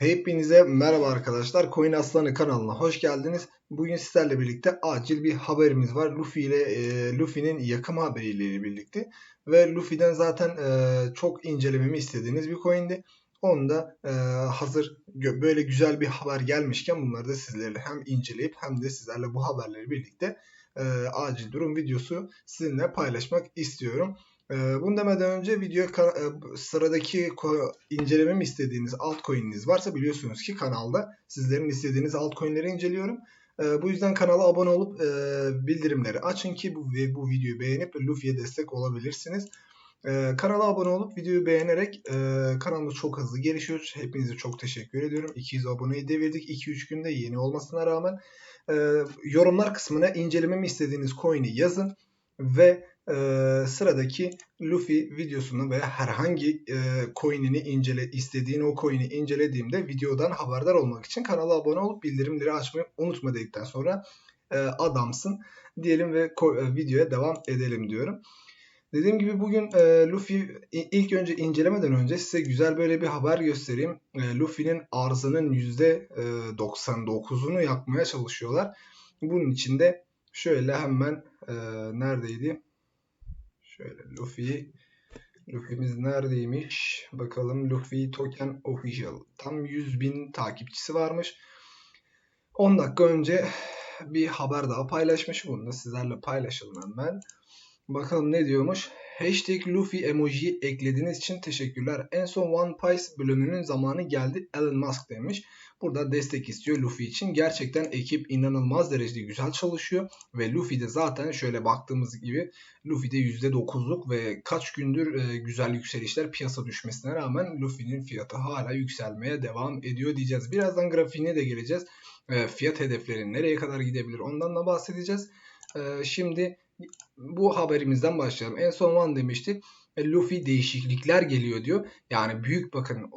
Hepinize merhaba arkadaşlar. Coin Aslanı kanalına hoş geldiniz. Bugün sizlerle birlikte acil bir haberimiz var. Luffy ile e, Luffy'nin yakım haberiyle birlikte ve Luffy'den zaten e, çok incelememi istediğiniz bir coin'di. Onu da e, hazır böyle güzel bir haber gelmişken bunları da sizlerle hem inceleyip hem de sizlerle bu haberleri birlikte e, acil durum videosu sizinle paylaşmak istiyorum. Ee, bunu demeden önce video e, sıradaki incelememi istediğiniz altcoin'iniz varsa biliyorsunuz ki kanalda sizlerin istediğiniz altcoin'leri inceliyorum. Ee, bu yüzden kanala abone olup e, bildirimleri açın ki bu, bu videoyu beğenip Luffy'ye destek olabilirsiniz. Ee, kanala abone olup videoyu beğenerek e, kanalımız çok hızlı gelişiyor. Hepinize çok teşekkür ediyorum. 200 aboneyi devirdik 2-3 günde yeni olmasına rağmen. yorumlar kısmına incelememi istediğiniz coin'i yazın ve e, sıradaki Luffy videosunu veya herhangi e, coin'ini incele istediğin o coin'i incelediğimde videodan haberdar olmak için kanala abone olup bildirimleri açmayı unutma dedikten sonra e, adamsın diyelim ve e, videoya devam edelim diyorum. Dediğim gibi bugün e, Luffy ilk önce incelemeden önce size güzel böyle bir haber göstereyim. E, Luffy'nin arzının %99'unu yakmaya çalışıyorlar. Bunun için de şöyle hemen e, neredeydi? Şöyle Luffy. Luffy'miz neredeymiş? Bakalım Luffy Token Official. Tam 100 bin takipçisi varmış. 10 dakika önce bir haber daha paylaşmış. Bunu da sizlerle paylaşalım hemen. Bakalım ne diyormuş. Hashtag Luffy emoji eklediğiniz için teşekkürler. En son One Piece bölümünün zamanı geldi Elon Musk demiş. Burada destek istiyor Luffy için. Gerçekten ekip inanılmaz derecede güzel çalışıyor. Ve Luffy de zaten şöyle baktığımız gibi Luffy'de %9'luk ve kaç gündür e, güzel yükselişler piyasa düşmesine rağmen Luffy'nin fiyatı hala yükselmeye devam ediyor diyeceğiz. Birazdan grafiğine de geleceğiz. E, fiyat hedefleri nereye kadar gidebilir ondan da bahsedeceğiz. E, şimdi bu haberimizden başlayalım. En son One demiştik. E, Luffy değişiklikler geliyor diyor. Yani büyük bakın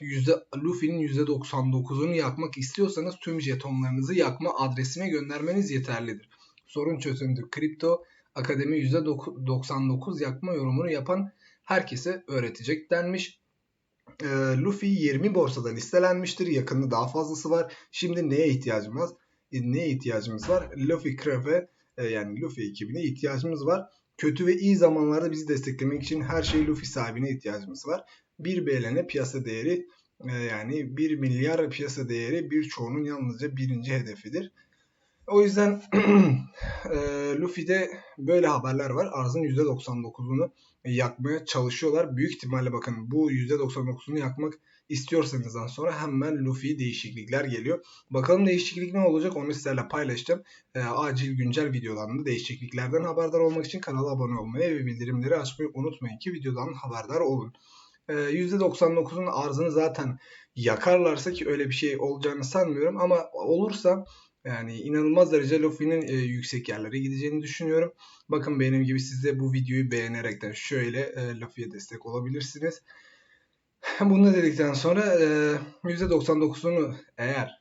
yüzde Luffy'nin %99'unu yakmak istiyorsanız tüm jetonlarınızı yakma adresine göndermeniz yeterlidir. Sorun çözüldü. Kripto Akademi %99 yakma yorumunu yapan herkese öğretecek denmiş. E, Luffy 20 borsada listelenmiştir. Yakında daha fazlası var. Şimdi neye ihtiyacımız var? E, neye ihtiyacımız var? Luffy Craft'e yani Luffy ekibine ihtiyacımız var. Kötü ve iyi zamanlarda bizi desteklemek için her şey Luffy sahibine ihtiyacımız var. Bir BLN piyasa değeri e, yani 1 milyar piyasa değeri birçoğunun yalnızca birinci hedefidir. O yüzden e, Luffy'de böyle haberler var. Arzın %99'unu yakmaya çalışıyorlar. Büyük ihtimalle bakın bu %99'unu yakmak istiyorsanızdan sonra hemen Luffy değişiklikler geliyor. Bakalım değişiklik ne olacak onu sizlerle paylaşacağım. E, acil güncel videolarında değişikliklerden haberdar olmak için kanala abone olmayı ve bildirimleri açmayı unutmayın ki videodan haberdar olun. E, %99'un arzını zaten yakarlarsa ki öyle bir şey olacağını sanmıyorum ama olursa yani inanılmaz derece Luffy'nin e, yüksek yerlere gideceğini düşünüyorum. Bakın benim gibi siz de bu videoyu beğenerekten şöyle e, Luffy'ye destek olabilirsiniz. Bunu dedikten sonra e, %99'unu eğer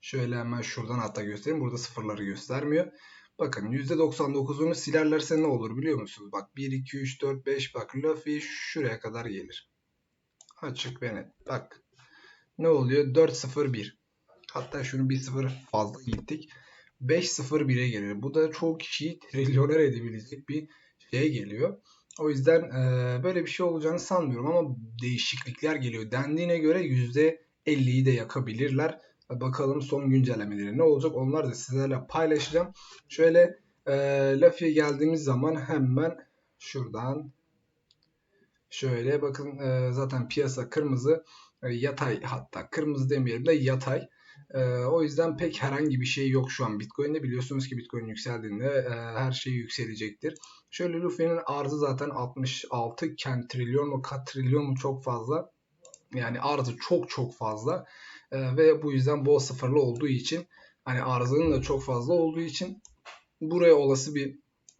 şöyle hemen şuradan hatta göstereyim. Burada sıfırları göstermiyor. Bakın %99'unu silerlerse ne olur biliyor musunuz? Bak 1, 2, 3, 4, 5 bak Luffy şuraya kadar gelir. Açık ve net. Bak ne oluyor? 4, 0, 1. Hatta şunu 1, 0 fazla gittik. 5, 0, 1'e geliyor. Bu da çok kişiyi trilyoner edebilecek bir şeye geliyor. O yüzden e, böyle bir şey olacağını sanmıyorum ama değişiklikler geliyor. Dendiğine göre %50'yi de yakabilirler. Bakalım son güncellemeleri ne olacak onlar da sizlerle paylaşacağım. Şöyle e, Luffy'ye geldiğimiz zaman hemen şuradan şöyle bakın e, zaten piyasa kırmızı e, yatay hatta kırmızı demeyelim de yatay. E, o yüzden pek herhangi bir şey yok şu an Bitcoin'de. Biliyorsunuz ki Bitcoin yükseldiğinde e, her şey yükselecektir. Şöyle Luffy'nin arzı zaten 66 iken trilyon mu kat trilyon mu çok fazla. Yani arzı çok çok fazla. E, ve bu yüzden bol sıfırlı olduğu için hani arzının da çok fazla olduğu için buraya olası bir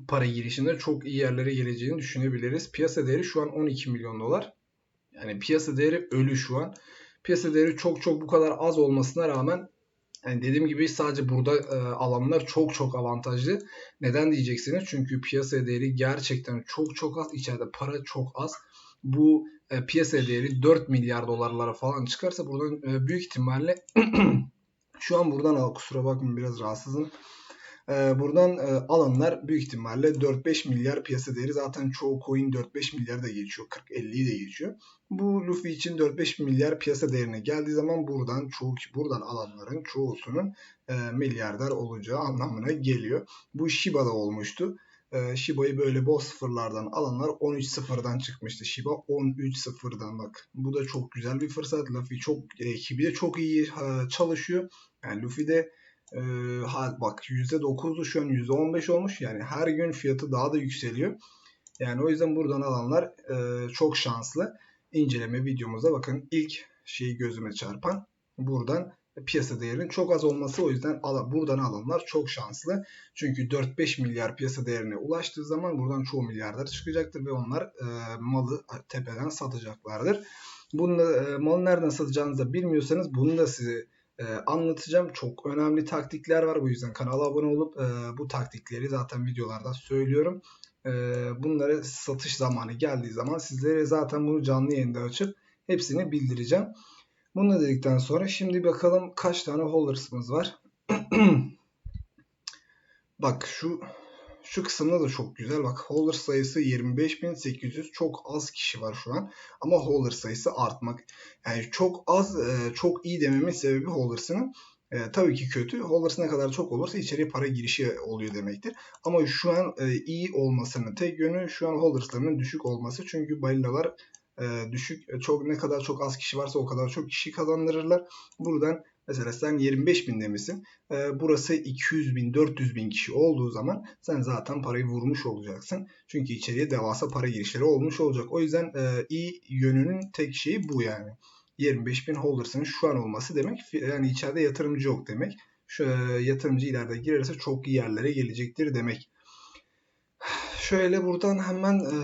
para girişinde çok iyi yerlere geleceğini düşünebiliriz. Piyasa değeri şu an 12 milyon dolar. Yani piyasa değeri ölü şu an piyasa değeri çok çok bu kadar az olmasına rağmen yani dediğim gibi sadece burada e, alanlar çok çok avantajlı. Neden diyeceksiniz? Çünkü piyasa değeri gerçekten çok çok az. İçeride para çok az. Bu e, piyasa değeri 4 milyar dolarlara falan çıkarsa buradan e, büyük ihtimalle şu an buradan al kusura bakmayın biraz rahatsızım. E, buradan e, alanlar büyük ihtimalle 4-5 milyar piyasa değeri zaten çoğu coin 4-5 milyar da geçiyor. 40-50'yi de geçiyor. Bu Luffy için 4-5 milyar piyasa değerine geldiği zaman buradan çoğu buradan alanların çoğusunun e, milyarder olacağı anlamına geliyor. Bu Shiba'da olmuştu. E, Shiba'yı böyle bol sıfırlardan alanlar 13-0'dan çıkmıştı. Shiba 13-0'dan bak. Bu da çok güzel bir fırsat. Luffy çok ekibi de çok iyi çalışıyor. Yani Luffy de e, bak %9'du şu an %15 olmuş. Yani her gün fiyatı daha da yükseliyor. Yani o yüzden buradan alanlar e, çok şanslı. İnceleme videomuzda bakın ilk şeyi gözüme çarpan buradan piyasa değerinin çok az olması o yüzden buradan alanlar çok şanslı. Çünkü 4-5 milyar piyasa değerine ulaştığı zaman buradan çoğu milyarlar çıkacaktır ve onlar e, malı tepeden satacaklardır. Bunu e, malı nereden satacağınızı da bilmiyorsanız bunu da size e, anlatacağım. Çok önemli taktikler var. Bu yüzden kanala abone olup e, bu taktikleri zaten videolarda söylüyorum. E, bunları satış zamanı geldiği zaman sizlere zaten bunu canlı yayında açıp hepsini bildireceğim. Bunu dedikten sonra şimdi bakalım kaç tane holders'ımız var. Bak şu şu kısımda da çok güzel. Bak holder sayısı 25.800 çok az kişi var şu an. Ama holder sayısı artmak. Yani çok az e, çok iyi dememin sebebi holders'ının e, tabii ki kötü. Holders ne kadar çok olursa içeriye para girişi oluyor demektir. Ama şu an e, iyi olmasının tek yönü şu an holders'larının düşük olması. Çünkü balilalar e, düşük. E, çok ne kadar çok az kişi varsa o kadar çok kişi kazandırırlar. Buradan mesela sen 25 bin demişsin. E, burası 200 bin, 400 bin kişi olduğu zaman sen zaten parayı vurmuş olacaksın. Çünkü içeriye devasa para girişleri olmuş olacak. O yüzden e, iyi yönünün tek şeyi bu yani. 25 bin holders'ın şu an olması demek yani içeride yatırımcı yok demek. Şu e, yatırımcı ileride girerse çok iyi yerlere gelecektir demek. Şöyle buradan hemen e,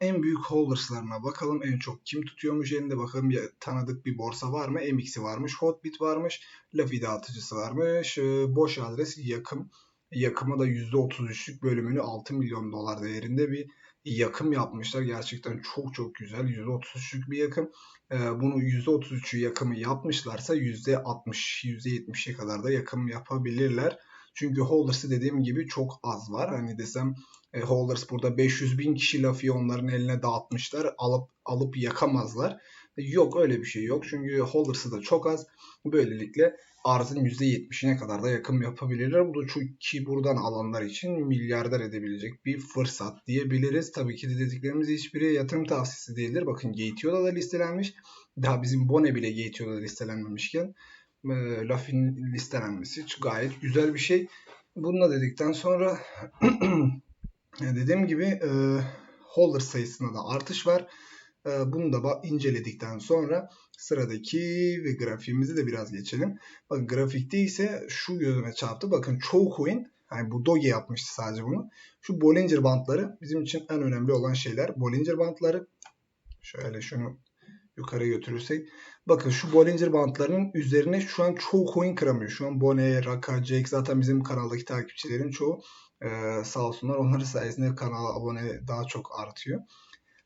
en büyük holders'larına bakalım. En çok kim tutuyormuş elinde bakalım bir tanıdık bir borsa var mı? MX'i varmış, Hotbit varmış, Lafi dağıtıcısı varmış, e, boş adres yakım. Yakıma da %33'lük bölümünü 6 milyon dolar değerinde bir yakım yapmışlar. Gerçekten çok çok güzel. %33'lük bir yakım. E, bunu %33'ü yakımı yapmışlarsa %60, %70'e kadar da yakım yapabilirler. Çünkü holders'ı dediğim gibi çok az var. Hani desem e, holders burada 500 bin kişi lafı onların eline dağıtmışlar. Alıp alıp yakamazlar. E, yok öyle bir şey yok. Çünkü holders'ı da çok az. Böylelikle arzın %70'ine kadar da yakın yapabilirler. Bu da çünkü buradan alanlar için milyarder edebilecek bir fırsat diyebiliriz. Tabii ki de dediklerimiz hiçbiri yatırım tavsiyesi değildir. Bakın Gateo'da da listelenmiş. Daha bizim Bone bile Gateo'da listelenmemişken e, Lafin listelenmesi gayet güzel bir şey. Bununla dedikten sonra dediğim gibi e, holder sayısında da artış var. E, bunu da inceledikten sonra sıradaki ve grafiğimizi de biraz geçelim. Bakın grafikte ise şu gözüme çarptı. Bakın çoğu coin yani bu Doge yapmıştı sadece bunu. Şu Bollinger bantları bizim için en önemli olan şeyler. Bollinger bantları şöyle şunu yukarı götürürsek. Bakın şu Bollinger bantlarının üzerine şu an çoğu coin kıramıyor. Şu an Bone, Raka, Jake zaten bizim kanaldaki takipçilerin çoğu e, sağ olsunlar. Onların sayesinde kanala abone daha çok artıyor.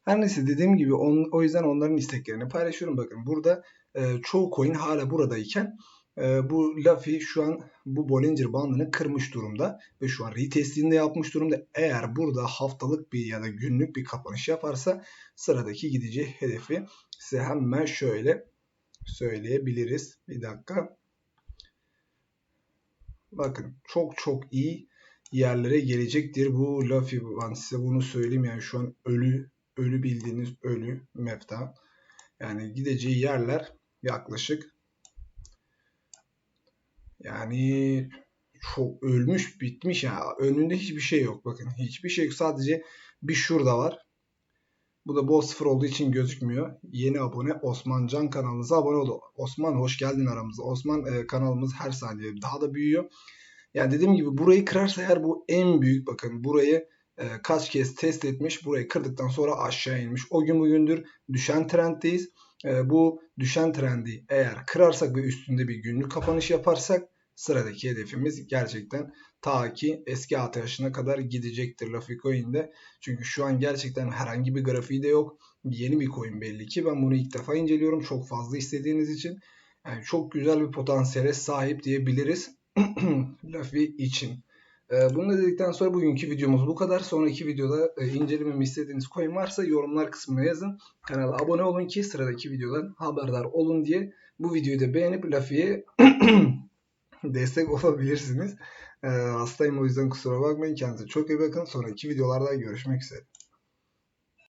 Her neyse dediğim gibi on, o yüzden onların isteklerini paylaşıyorum. Bakın burada e, çoğu coin hala buradayken e, bu Luffy şu an bu Bollinger bandını kırmış durumda ve şu an retestini de yapmış durumda. Eğer burada haftalık bir ya da günlük bir kapanış yaparsa sıradaki gidici hedefi size hemen şöyle söyleyebiliriz. Bir dakika. Bakın çok çok iyi yerlere gelecektir bu Luffy. Ben size bunu söyleyeyim yani şu an ölü ölü bildiğiniz ölü mefta. Yani gideceği yerler yaklaşık yani çok ölmüş bitmiş ya. Önünde hiçbir şey yok. Bakın hiçbir şey yok. Sadece bir şurada var. Bu da bol sıfır olduğu için gözükmüyor. Yeni abone Osman Can kanalımıza abone oldu. Osman hoş geldin aramıza. Osman e, kanalımız her saniye daha da büyüyor. Yani dediğim gibi burayı kırarsa eğer bu en büyük bakın burayı e, kaç kez test etmiş. Burayı kırdıktan sonra aşağı inmiş. O gün bugündür düşen trenddeyiz. E, bu düşen trendi eğer kırarsak ve üstünde bir günlük kapanış yaparsak sıradaki hedefimiz gerçekten ta ki eski ATH'ına kadar gidecektir Lafi Coin'de. Çünkü şu an gerçekten herhangi bir grafiği de yok. Yeni bir coin belli ki. Ben bunu ilk defa inceliyorum. Çok fazla istediğiniz için. Yani çok güzel bir potansiyele sahip diyebiliriz. Luffy için. Ee, bunu da dedikten sonra bugünkü videomuz bu kadar. Sonraki videoda e, incelememi istediğiniz coin varsa yorumlar kısmına yazın. Kanala abone olun ki sıradaki videodan haberdar olun diye bu videoyu da beğenip Luffy'ye destek olabilirsiniz. Ee, hastayım o yüzden kusura bakmayın. Kendinize çok iyi bakın. Sonraki videolarda görüşmek üzere.